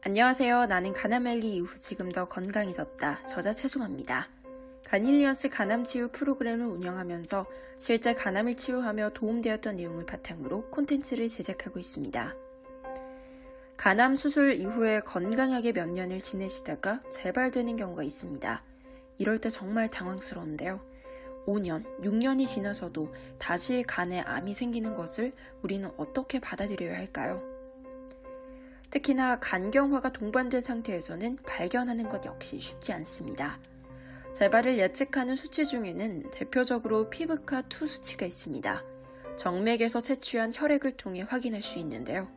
안녕하세요. 나는 가나멜리 이후 지금 더 건강해졌다. 저자 최송합니다. 간힐리언스 간암 치유 프로그램을 운영하면서 실제 간암을 치유하며 도움되었던 내용을 바탕으로 콘텐츠를 제작하고 있습니다. 간암 수술 이후에 건강하게 몇 년을 지내시다가 재발되는 경우가 있습니다. 이럴 때 정말 당황스러운데요. 5년, 6년이 지나서도 다시 간에 암이 생기는 것을 우리는 어떻게 받아들여야 할까요? 특히나 간경화가 동반된 상태에서는 발견하는 것 역시 쉽지 않습니다. 재발을 예측하는 수치 중에는 대표적으로 피부과2 수치가 있습니다. 정맥에서 채취한 혈액을 통해 확인할 수 있는데요.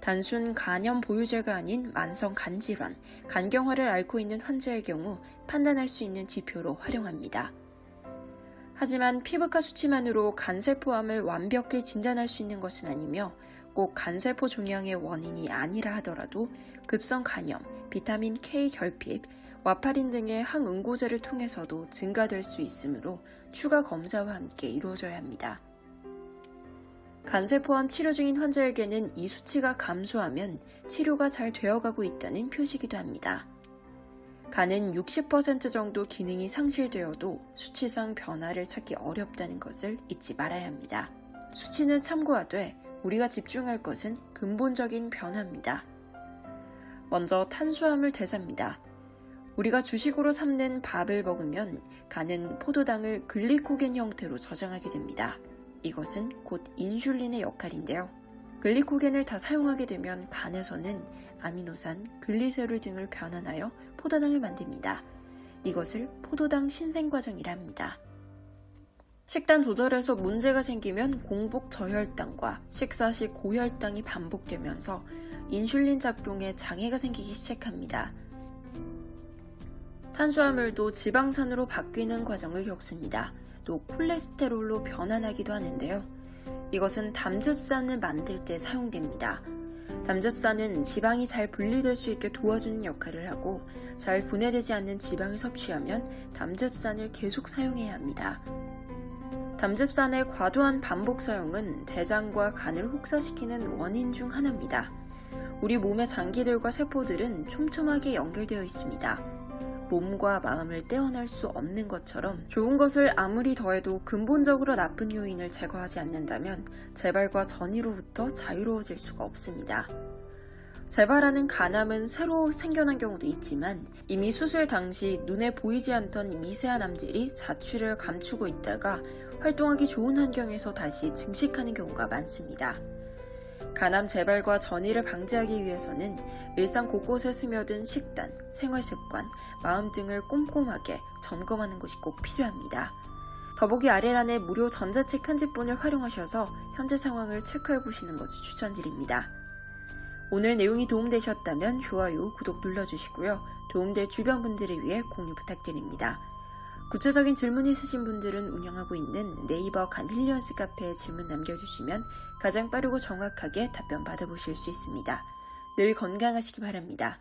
단순 간염 보유자가 아닌 만성 간질환, 간경화를 앓고 있는 환자의 경우 판단할 수 있는 지표로 활용합니다. 하지만 피부과 수치만으로 간세포암을 완벽히 진단할 수 있는 것은 아니며 꼭 간세포 종양의 원인이 아니라 하더라도 급성 간염, 비타민 K 결핍, 와파린 등의 항응고제를 통해서도 증가될 수 있으므로 추가 검사와 함께 이루어져야 합니다. 간세포암 치료 중인 환자에게는 이 수치가 감소하면 치료가 잘 되어가고 있다는 표시기도 합니다. 간은 60% 정도 기능이 상실되어도 수치상 변화를 찾기 어렵다는 것을 잊지 말아야 합니다. 수치는 참고하되 우리가 집중할 것은 근본적인 변화입니다. 먼저 탄수화물 대사입니다. 우리가 주식으로 삼는 밥을 먹으면 간은 포도당을 글리코겐 형태로 저장하게 됩니다. 이것은 곧 인슐린의 역할인데요. 글리코겐을 다 사용하게 되면 간에서는 아미노산, 글리세롤 등을 변환하여 포도당을 만듭니다. 이것을 포도당 신생 과정이라 합니다. 식단 조절에서 문제가 생기면 공복 저혈당과 식사 시 고혈당이 반복되면서 인슐린 작동에 장애가 생기기 시작합니다. 탄수화물도 지방산으로 바뀌는 과정을 겪습니다. 또 콜레스테롤로 변환하기도 하는데요. 이것은 담즙산을 만들 때 사용됩니다. 담즙산은 지방이 잘 분리될 수 있게 도와주는 역할을 하고 잘 분해되지 않는 지방을 섭취하면 담즙산을 계속 사용해야 합니다. 담즙산의 과도한 반복 사용은 대장과 간을 혹사시키는 원인 중 하나입니다. 우리 몸의 장기들과 세포들은 촘촘하게 연결되어 있습니다. 몸과 마음을 떼어낼 수 없는 것처럼 좋은 것을 아무리 더해도 근본적으로 나쁜 요인을 제거하지 않는다면 재발과 전이로부터 자유로워질 수가 없습니다. 재발하는 간암은 새로 생겨난 경우도 있지만 이미 수술 당시 눈에 보이지 않던 미세한 암들이 자취를 감추고 있다가 활동하기 좋은 환경에서 다시 증식하는 경우가 많습니다. 간암 재발과 전이를 방지하기 위해서는 일상 곳곳에 스며든 식단, 생활습관, 마음 등을 꼼꼼하게 점검하는 것이 꼭 필요합니다. 더보기 아래란의 무료 전자책 편집본을 활용하셔서 현재 상황을 체크해 보시는 것을 추천드립니다. 오늘 내용이 도움되셨다면 좋아요, 구독 눌러주시고요. 도움될 주변 분들을 위해 공유 부탁드립니다. 구체적인 질문 있으신 분들은 운영하고 있는 네이버 간힐리언스 카페에 질문 남겨주시면 가장 빠르고 정확하게 답변 받아보실 수 있습니다. 늘 건강하시기 바랍니다.